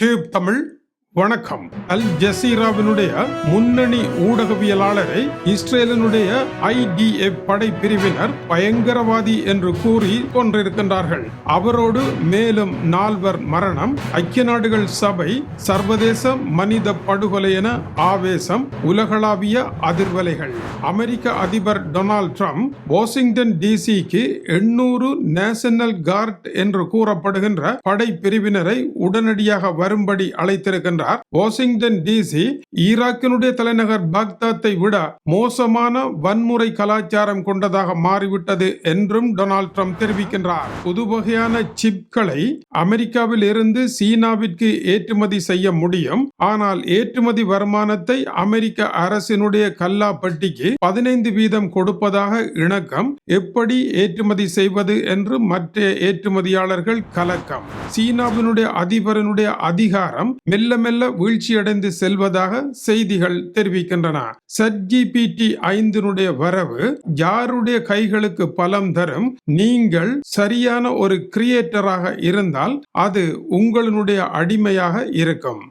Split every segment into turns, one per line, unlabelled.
Tube Tamil வணக்கம். அல் ஜசீராவினுடைய முன்னணி ஊடகவியலாளரை இஸ்ரேலினுடைய ஐடிஎஃப் படை பிரிவினர் பயங்கரவாதி என்று கூறி கொண்டிருக்கின்றார்கள் அவரோடு மேலும் நால்வர் மரணம். ஐக்கிய நாடுகள் சபை சர்வதேச மனித படுகொலை என ஆவேசம் உலகளாவிய அதிர்வலைகள். அமெரிக்க அதிபர் டொனால்ட் ட்ரம்ப் வாஷிங்டன் டிசிக்கு எண்ணூறு நேஷனல் கார்ட் என்று கூறப்படுகின்ற படை பிரிவினரை உடனடியாக வரும்படி அழைத்திருக்கின்றார். வாஷிங்டன் டிசி ஈராக்கினுடைய தலைநகர் பாக்தாத்தை விட மோசமான வன்முறை கலாச்சாரம் கொண்டதாக மாறிவிட்டது என்றும் டொனால்ட் ட்ரம்ப் தெரிவிக்கின்றார். புது வகையான சிப்களை அமெரிக்காவில் இருந்து சீனாவிற்கு ஏற்றுமதி செய்ய முடியும். ஆனால் ஏற்றுமதி வருமானத்தை அமெரிக்க அரசினுடைய கல்லா பட்டிக்கு பதினைந்து வீதம் கொடுப்பதாக இணக்கம் எப்படி ஏற்றுமதி செய்வது என்று மற்ற ஏற்றுமதியாளர்கள் கலக்கம். சீனாவினுடைய அதிபரனுடைய அதிகாரம் மெல்ல மெல்ல வீழ்ச்சியடைந்து செல்வதாக செய்திகள் தெரிவிக்கின்றன. சட்ஜிபிடி ஐந்தினுடைய வரவு யாருடைய கைகளுக்கு பலம் தரும் நீங்கள் சரியான ஒரு கிரியேட்டராக இருந்தால் அது உங்களுடைய அடிமையாக இருக்கும்.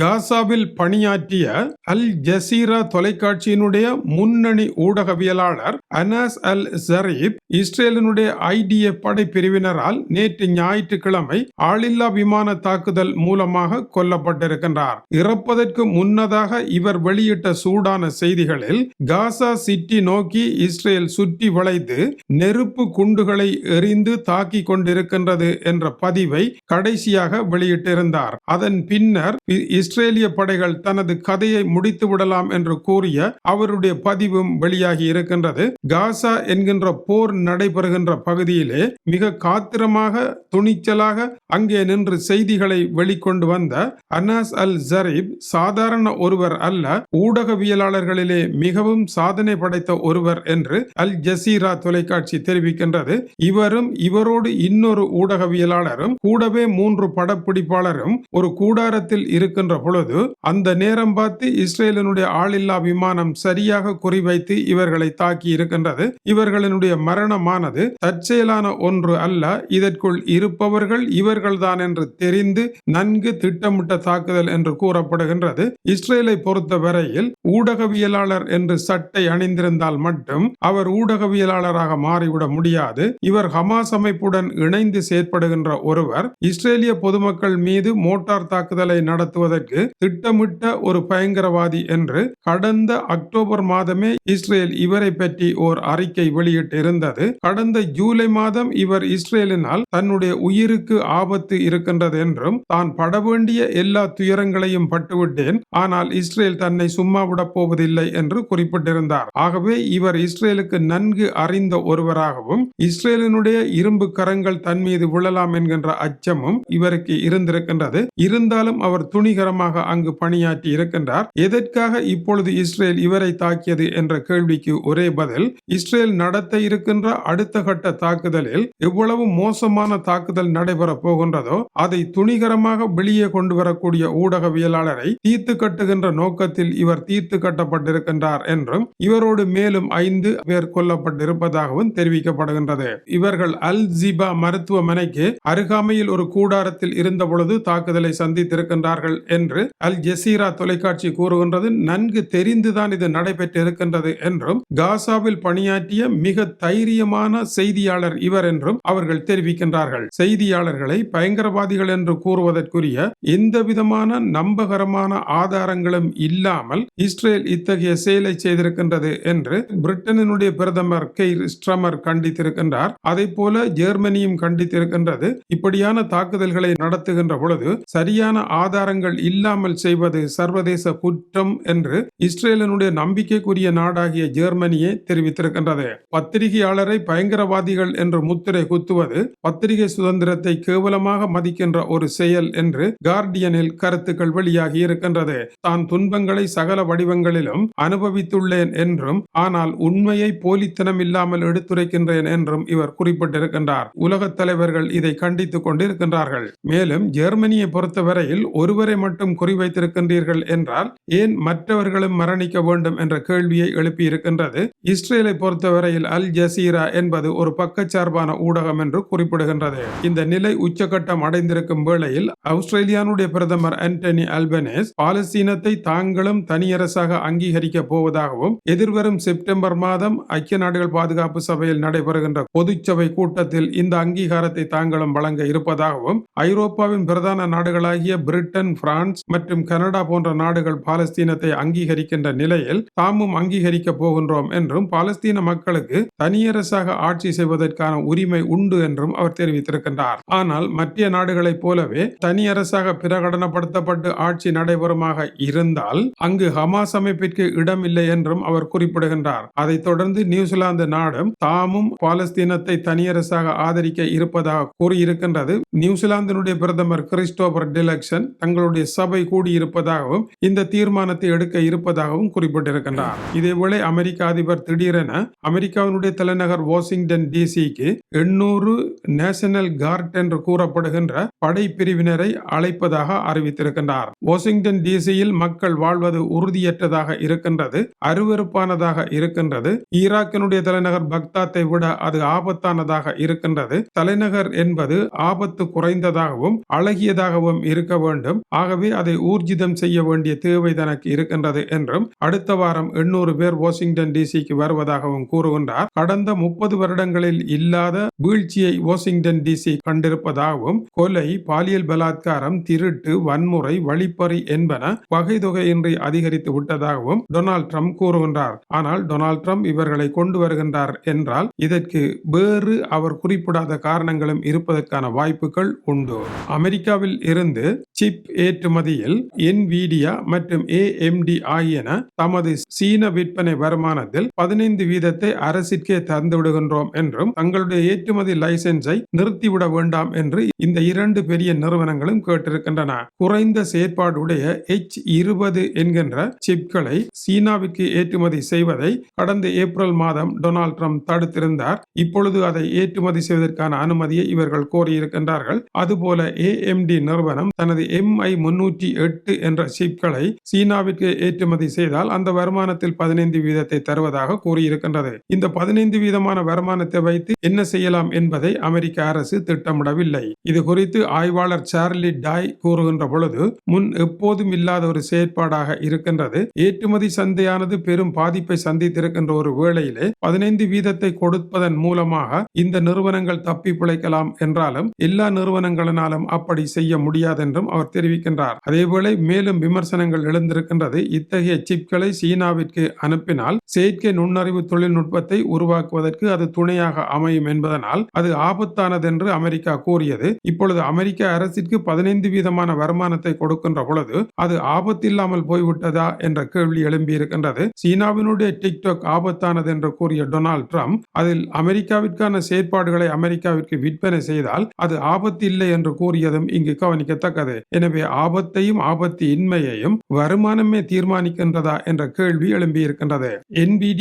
காசாவில் பணியாற்றிய அல் ஜசீரா தொலைக்காட்சியினுடைய முன்னணி ஊடகவியலாளர் அனாஸ் அல் ஜரீப் இஸ்ரேலினுடைய ஐடிஎஃப் படை பிரிவினரால் நேற்று ஞாயிற்றுக்கிழமை ஆளில்லா விமான தாக்குதல் மூலமாக கொல்லப்பட்டிருக்கின்றார். இறப்பதற்கு முன்னதாக இவர் வெளியிட்ட சூடான செய்திகளில் காசா சிட்டி நோக்கி இஸ்ரேல் சுற்றி வளைத்து நெருப்பு குண்டுகளை எறிந்து தாக்கி கொண்டிருக்கின்றது என்ற பதிவை கடைசியாக வெளியிட்டிருந்தார். அதன் பின்னர் இஸ்ரேலிய படைகள் தனது கதையை முடித்து விடலாம் என்று கூறிய அவருடைய பதிவும் வெளியாகி இருக்கின்றது. காசா என்கின்ற போர் நடைபெறுகின்ற பகுதியிலே மிக காத்திரமாக துணிச்சலாக அங்கே நின்று செய்திகளை வெளிக்கொண்டு வந்த அனாஸ் அல் ஜரீப் சாதாரண ஒருவர் அல்ல ஊடகவியலாளர்களிலே மிகவும் சாதனை படைத்த ஒருவர் என்று அல் ஜசீரா தொலைக்காட்சி தெரிவிக்கின்றது. இவரும் இவரோடு இன்னொரு ஊடகவியலாளரும் கூடவே மூன்று படப்பிடிப்பாளரும் ஒரு கூடாரத்தில் இருக்கின்ற பொழுது அந்த நேரம் பார்த்து இஸ்ரேலினுடைய ஆளில்லா விமானம் சரியாக குறிவைத்து இவர்களை தாக்கி இருக்கின்றது. இவர்களினுடைய மரணமானது தற்செயலான ஒன்று அல்ல இதற்குள் இருப்பவர்கள் இவர்கள்தான் என்று தெரிந்து நன்கு திட்டமிட்ட தாக்குதல் என்று கூறப்படுகின்றது. இஸ்ரேலை பொறுத்த வரையில் ஊடகவியலாளர் என்று சட்டை அணிந்திருந்தால் மட்டும் அவர் ஊடகவியலாளராக மாறிவிட முடியாது. இவர் ஹமாஸ் அமைப்புடன் இணைந்து செயற்படுகின்ற ஒருவர் இஸ்ரேலிய பொதுமக்கள் மீது மோட்டார் தாக்குதலை நடத்துவதற்கு திட்டமிட்ட ஒரு பயங்கரவாதி என்று கடந்த அக்டோபர் மாதமே இஸ்ரேல் இவரை பற்றி ஓர் அறிக்கை வெளியிட்டிருந்தது. கடந்த ஜூலை மாதம் இவர் இஸ்ரேலினால் தன்னுடைய உயிருக்கு ஆபத்து இருக்கின்றது என்றும் தான் பட வேண்டிய எல்லா துயரங்களையும் பட்டுவிட்டேன் ஆனால் இஸ்ரேல் தன்னை சும்மா விடப் போவதில்லை என்று குறிப்பிட்டிருந்தார். ஆகவே இவர் இஸ்ரேலுக்கு நன்கு அறிந்த ஒருவராகவும் இஸ்ரேலினுடைய இரும்பு கரங்கள் தன் மீது விழலாம் என்கின்ற அச்சமும் இவருக்கு இருந்திருக்கின்றது. இருந்தாலும் அவர் காலமாக அங்கு பணியாற்றி இருக்கின்றார். எதற்காக இப்பொழுது இஸ்ரேல் இவரை தாக்கியது என்ற கேள்விக்கு ஒரே பதில் இஸ்ரேல் நடத்த இருக்கின்ற அடுத்த கட்ட தாக்குதலில் எவ்வளவு மோசமான தாக்குதல் நடைபெறப் போகின்றதோ அதை துணிகரமாக வெளியே கொண்டு வரக்கூடிய ஊடகவியலாளரை தீர்த்து கட்டுகின்ற நோக்கத்தில் இவர் தீர்த்து கட்டப்பட்டிருக்கின்றார் என்றும் இவரோடு மேலும் ஐந்து பேர் கொல்லப்பட்டிருப்பதாகவும் தெரிவிக்கப்படுகின்றது. இவர்கள் அல் ஜிபா மருத்துவமனைக்கு அருகாமையில் ஒரு கூடாரத்தில் இருந்த பொழுது தாக்குதலை சந்தித்திருக்கின்றார்கள் என்று அல் ஜசீரா தொலைக்காட்சி கூறுகின்றது நன்கு தெரிந்துதான் இது நடைபெற்றிருக்கின்றது என்றும் காசாவில் பணியாற்றிய மிக தைரியமான செய்தியாளர் இவர் என்றும் அவர்கள் தெரிவிக்கின்றார்கள். செய்தியாளர்களை பயங்கரவாதிகள் என்று கூறுவதற்குரிய எந்த விதமான நம்பகரமான ஆதாரங்களும் இல்லாமல் இஸ்ரேல் இத்தகைய செயலை செய்திருக்கின்றது என்று பிரிட்டனினுடைய பிரதமர் கெய்ர் ஸ்ட்ரமர் கண்டித்திருக்கின்றார். அதை போல ஜெர்மனியும் கண்டித்திருக்கின்றது. இப்படியான தாக்குதல்களை நடத்துகின்ற பொழுது சரியான ஆதாரங்கள் இல்லாமல் செய்வது சர்வதேச குற்றம் என்று இஸ்ரேலனுடைய நம்பிக்கைக்குரிய நாடாகிய ஜெர்மனியே தெரிவித்திருக்கின்றது. பத்திரிகையாளரை பயங்கரவாதிகள் என்று முத்திரை குத்துவது பத்திரிகை சுதந்திரத்தை கேவலமாக மதிக்கின்ற ஒரு செயல் என்று கார்டியனில் கருத்துக்கள் வெளியாகி இருக்கின்றது. தான் துன்பங்களை சகல வடிவங்களிலும் அனுபவித்துள்ளேன் என்றும் ஆனால் உண்மையை போலித்தனம் இல்லாமல் எடுத்துரைக்கின்றேன் என்றும் இவர் குறிப்பிட்டிருக்கின்றார். உலகத் தலைவர்கள் இதை கண்டித்துக் கொண்டிருக்கின்றார்கள். மேலும் ஜெர்மனியை பொறுத்தவரையில் ஒருவரை மட்டும் குறிவைத்திருக்கின்றீர்கள் என்றால் ஏன் மற்றவர்களும் மரணிக்க வேண்டும் என்ற கேள்வியை எழுப்பியிருக்கின்றது? இஸ்ரேலை பொறுத்தவரையில் அல் ஜசீரா என்பது ஒரு பக்கச்சார்பான ஊடகம் என்று குறிப்பிடுகின்றது. இந்த நிலை உச்சகட்டம் அடைந்திருக்கும் வேளையில் ஆஸ்திரேலியானுடைய பிரதமர் ஆண்டனி அல்பனேஸ் பாலஸ்தீனத்தை தாங்களும் தனியரசாக அங்கீகரிக்க போவதாகவும் எதிர்வரும் செப்டம்பர் மாதம் ஐக்கிய நாடுகள் பாதுகாப்பு சபையில் நடைபெறுகின்ற பொதுச்சபை கூட்டத்தில் இந்த அங்கீகாரத்தை தாங்களும் வழங்க இருப்பதாகவும் ஐரோப்பாவின் பிரதான நாடுகளாகிய பிரிட்டன் பிரான்ஸ் மற்றும் கனடா போன்ற நாடுகள் பாலஸ்தீனத்தை அங்கீகரிக்கின்ற நிலையில் தாமும் அங்கீகரிக்க போகின்றோம் என்று என்றும் பாலஸ்தீன மக்களுக்கு தனியரசாக ஆட்சி செய்வதற்கான உரிமை உண்டு என்றும் அவர் தெரிவித்திருக்கின்றார். ஆனால் மற்ற நாடுகளைப் போலவே தனியரசாக பிரகடனப்படுத்தப்பட்டு ஆட்சி நடைபெறுமாக இருந்தால் அங்கு ஹமாஸ் அமைப்பிற்கு இடமில்லை என்றும் அவர் குறிப்பிடுகின்றார். அதைத் தொடர்ந்து நியூசிலாந்து நாடும் தாமும் பாலஸ்தீனத்தை தனியரசாக ஆதரிக்க இருப்பதாக கூறியிருக்கின்றது. நியூசிலாந்தினுடைய பிரதமர் கிறிஸ்டோபர் டிலக்ஷன் தங்களுடைய சபை கூடியிருப்பதாகவும் இந்த தீர்மானத்தை எடுக்க இருப்பதாகவும் குறிப்பிட்டிருக்கின்றார். இதேவேளை அமெரிக்க அதிபர் திடீரென அமெரிக்காவினுடைய தலைநகர் வாஷிங்டன் டிசிக்கு எண்ணூறு நேஷனல் கார்ட் என்று கூறப்படுகின்ற படை பிரிவினரை அழைப்பதாக அறிவித்திருக்கின்றார். வாஷிங்டன் டிசியில் மக்கள் வாழ்வது உறுதியற்றதாக இருக்கின்றது அருவறுப்பானதாக இருக்கின்றது. ஈராக்கினுடைய தலைநகர் பக்தாத்தை விட அது ஆபத்தானதாக இருக்கின்றது. தலைநகர் என்பது ஆபத்து குறைந்ததாகவும் அழகியதாகவும் இருக்க வேண்டும். ஆகவே அதை ஊர்ஜிதம் செய்ய வேண்டிய தேவை தனக்கு இருக்கின்றது என்றும் அடுத்த வாரம் எண்ணூறு பேர் வாஷிங்டன் டிசிக்கு நிலைக்கு வருவதாகவும் கூறுகின்றார். கடந்த முப்பது வருடங்களில் இல்லாத வீழ்ச்சியை வாஷிங்டன் டிசி கண்டிருப்பதாகவும் கொலை பாலியல் பலாத்காரம் திருட்டு வன்முறை வழிப்பறி என்பன வகை தொகையின்றி அதிகரித்து விட்டதாகவும் டொனால்ட் ட்ரம்ப் கூறுகின்றார். ஆனால் டொனால்ட் ட்ரம்ப் இவர்களை கொண்டு வருகின்றார் என்றால் இதற்கு வேறு அவர் குறிப்பிடாத காரணங்களும் இருப்பதற்கான வாய்ப்புகள் உண்டு. அமெரிக்காவில் இருந்து சிப் ஏற்றுமதியில் என்விடியா மற்றும் ஏஎம்டி ஆகியன தமது சீன விற்பனை வருமானத்தில் பதினைந்து வீதத்தை அரசிற்கே தந்து விடுகின்றோம் என்றும் தங்களுடைய ஏற்றுமதி லைசன்ஸை நிறுத்திவிட வேண்டாம் என்று இந்த இரண்டு பெரிய நிறுவனங்களும் கேட்டிருக்கின்றன. குறைந்த செயற்பாடுடைய எச் இருபது என்கின்ற சிப்களை சீனாவிற்கு ஏற்றுமதி செய்வதை கடந்த ஏப்ரல் மாதம் டொனால்ட் ட்ரம்ப் தடுத்திருந்தார். இப்பொழுது அதை ஏற்றுமதி செய்வதற்கான அனுமதியை இவர்கள் கோரியிருக்கின்றார்கள். அதுபோல ஏஎம்டி நிறுவனம் தனது எம்ஐ முன்னூற்றி எட்டு என்ற சிப்களை சீனாவிற்கு ஏற்றுமதி செய்தால் அந்த வருமானத்தில் பதினைந்து வீதத்தை தருவதாக கூறியிருக்கின்றது. இந்த பதினைந்து வீதமான வருமானத்தை வைத்து என்ன செய்யலாம் என்பதை அமெரிக்க அரசு திட்டமிடவில்லை. இது குறித்து ஆய்வாளர் சார்லி டாய் கூறுகின்ற பொழுது முன் எப்போதும் இல்லாத ஒரு செயற்பாடாக இருக்கின்றது. ஏற்றுமதி சந்தையானது பெரும் பாதிப்பை சந்தித்திருக்கின்ற ஒரு வேளையிலே பதினைந்து வீதத்தை கொடுப்பதன் மூலமாக இந்த நிறுவனங்கள் தப்பி பிழைக்கலாம் என்றாலும் எல்லா நிறுவனங்களினாலும் அப்படி செய்ய முடியாது என்றும் அவர் தெரிவிக்கின்றார். அதேவேளை மேலும் விமர்சனங்கள் எழுந்திருக்கின்றது. இத்தகைய சிப்களை சீனாவிற்கு அனுப்பினால் செயற்கை நுண்ணறிவு தொழில்நுட்பத்தை உருவாக்குவதற்கு அது துணையாக அமையும் என்பதனால் அது ஆபத்தானது என்று அமெரிக்கா கூறியது. இப்பொழுது அமெரிக்க அரசிற்கு பதினைந்து வீதமான வருமானத்தை கொடுக்கின்ற பொழுது அது ஆபத்தில்லாமல் போய்விட்டதா என்ற கேள்வி எழும்பியிருக்கின்றது. சீனாவினுடைய டிக்டாக் ஆபத்தானது என்று கூறிய டொனால்ட் ட்ரம்ப் அதில் அமெரிக்காவிற்கான செயற்பாடுகளை அமெரிக்காவிற்கு விற்பனை செய்தால் அது ஆபத்து இல்லை என்று கூறியதும் இங்கு கவனிக்கத்தக்கது. எனவே ஆபத்தையும் ஆபத்து இன்மையையும் வருமானமே தீர்மானிக்கின்றதா என்ற கேள்வி எழும்பியிருக்கின்றது.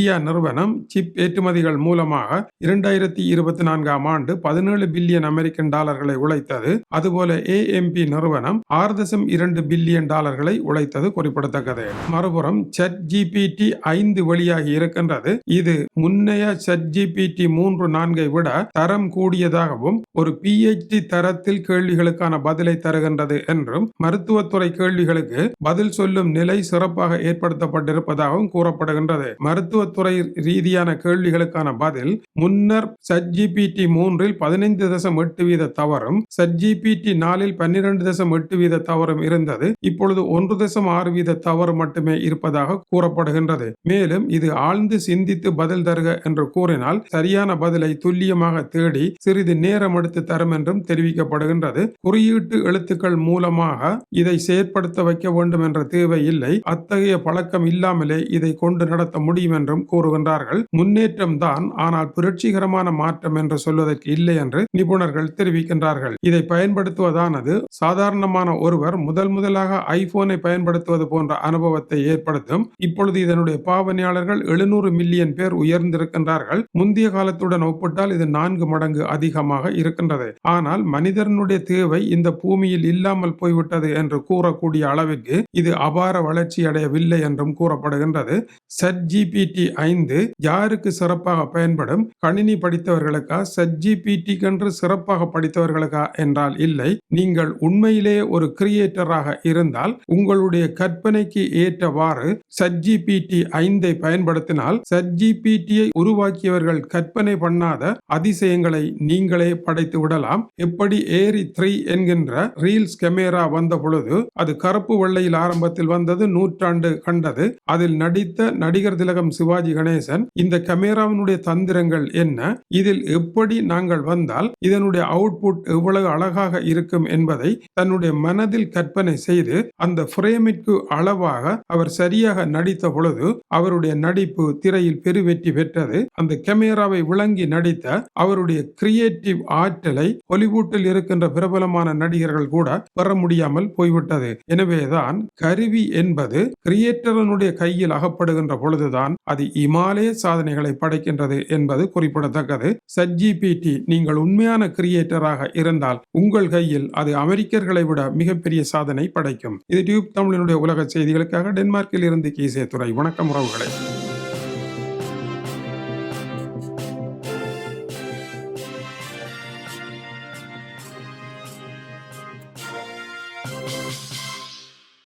இந்தியா நிறுவனம் சிப் ஏற்றுமதிகள் மூலமாக இரண்டாயிரத்தி இருபத்தி நான்காம் ஆண்டு பதினேழு பில்லியன் அமெரிக்கன் டாலர்களை உழைத்தது. அதுபோல ஏஎம்பி நிறுவனம் ஆறு தசம் இரண்டு பில்லியன் டாலர்களை உழைத்தது குறிப்பிடத்தக்கது. மறுபுறம் சட் ஜிபிடி ஐந்து வெளியாகி இருக்கின்றது. இது முன்னைய சட் ஜிபிடி மூன்று நான்கை விட தரம் கூடியதாகவும் ஒரு பிஹெச்டி தரத்தில் கேள்விகளுக்கான பதிலை தருகின்றது என்றும் மருத்துவத்துறை கேள்விகளுக்கு பதில் சொல்லும் நிலை சிறப்பாக ஏற்படுத்தப்பட்டிருப்பதாகவும் கூறப்படுகின்றது. மருத்துவ மருத்துவத்துறை ரீதியான கேள்விகளுக்கான பதில் முன்னர் சட்ஜிபிடி மூன்றில் பதினைந்து தசம் எட்டு வீத தவறும் சட்ஜிபிடி நாலில் பன்னிரண்டு தசம் எட்டு வீத தவறும் இருந்தது. இப்பொழுது ஒன்று தசம் ஆறு வீத தவறு மட்டுமே இருப்பதாக கூறப்படுகின்றது. மேலும் இது ஆழ்ந்து சிந்தித்து பதில் தருக என்று கூறினால் சரியான பதிலை துல்லியமாக தேடி சிறிது நேரம் எடுத்து தரும் என்றும் தெரிவிக்கப்படுகின்றது. குறியீட்டு எழுத்துக்கள் மூலமாக இதை செயற்படுத்த வைக்க வேண்டும் என்ற தேவை இல்லை. அத்தகைய பழக்கம் இல்லாமலே இதை கொண்டு நடத்த முடியும் என்றும் கூறுகின்றார்கள். முன்னேற்றம் தான் ஆனால் புரட்சிகரமான மாற்றம் என்று சொல்வதற்கு இல்லை என்று நிபுணர்கள் தெரிவிக்கின்றார்கள். இதை பயன்படுத்துவதானது சாதாரணமான ஒருவர் முதல் முதலாக ஐபோனை பயன்படுத்துவது போன்ற அனுபவத்தை ஏற்படுத்தும். இப்பொழுது இதனுடைய பாவனையாளர்கள் எழுநூறு மில்லியன் பேர் உயர்ந்திருக்கின்றார்கள். முந்தைய காலத்துடன் ஒப்பிட்டால் இது நான்கு மடங்கு அதிகமாக இருக்கின்றது. ஆனால் மனிதனுடைய தேவை இந்த பூமியில் இல்லாமல் போய்விட்டது என்று கூறக்கூடிய அளவிற்கு இது அபார வளர்ச்சி அடையவில்லை என்றும் கூறப்படுகின்றது. சட் ஜிபிடி ஐந்து யாருக்கு சிறப்பாக பயன்படும்? கணினி படித்தவர்களுக்கா? சட் ஜிபிடி சிறப்பாக படித்தவர்களுக்கா? என்றால் இல்லை. நீங்கள் உண்மையிலே ஒரு கிரியேட்டராக இருந்தால் உங்களுடைய கற்பனைக்கு ஏற்றவாறு சஜ்ஜிபிடி ஐந்தை பயன்படுத்தினால் சஜ்ஜிபிடியை உருவாக்கியவர்கள் கற்பனை பண்ணாத அதிசயங்களை நீங்களே படைத்து விடலாம். எப்படி ஏரி த்ரீ என்கின்ற ரீல்ஸ் கெமேரா வந்த பொழுது அது கருப்பு வெள்ளையில் ஆரம்பத்தில் வந்தது நூற்றாண்டு கண்டது. அதில் நடித்த நடிகர் திலகம் சிவாஜி சிவாஜி கணேசன் இந்த கமேராவினுடைய தந்திரங்கள் என்ன? இதில் எப்படி நாங்கள் வந்தால் இதனுடைய அவுட்புட் எவ்வளவு அழகாக இருக்கும் என்பதை தன்னுடைய மனதில் கற்பனை செய்து அந்த பிரேமிற்கு அளவாக அவர் சரியாக நடித்த பொழுது அவருடைய நடிப்பு திரையில் பெருவெற்றி பெற்றது. அந்த கமேராவை விளங்கி நடித்த அவருடைய கிரியேட்டிவ் ஆற்றலை ஹாலிவுட்டில் இருக்கின்ற பிரபலமான நடிகர்கள் கூட பெற முடியாமல் போய்விட்டது. எனவேதான் கருவி என்பது கிரியேட்டரனுடைய கையில் அகப்படுகின்ற பொழுதுதான் அது இமாலய சாதனைகளை படைக்கின்றது என்பது குறிப்பிடத்தக்கது. சஜிபிடி நீங்கள் உண்மையான கிரியேட்டராக இருந்தால் உங்கள் கையில் அது அமெரிக்கர்களை விட மிகப்பெரிய சாதனை படைக்கும். இது டியூப் தமிழினுடைய உலக செய்திகளுக்காக டென்மார்க்கில் இருந்து கீசே துறை வணக்கம் உறவுகளை.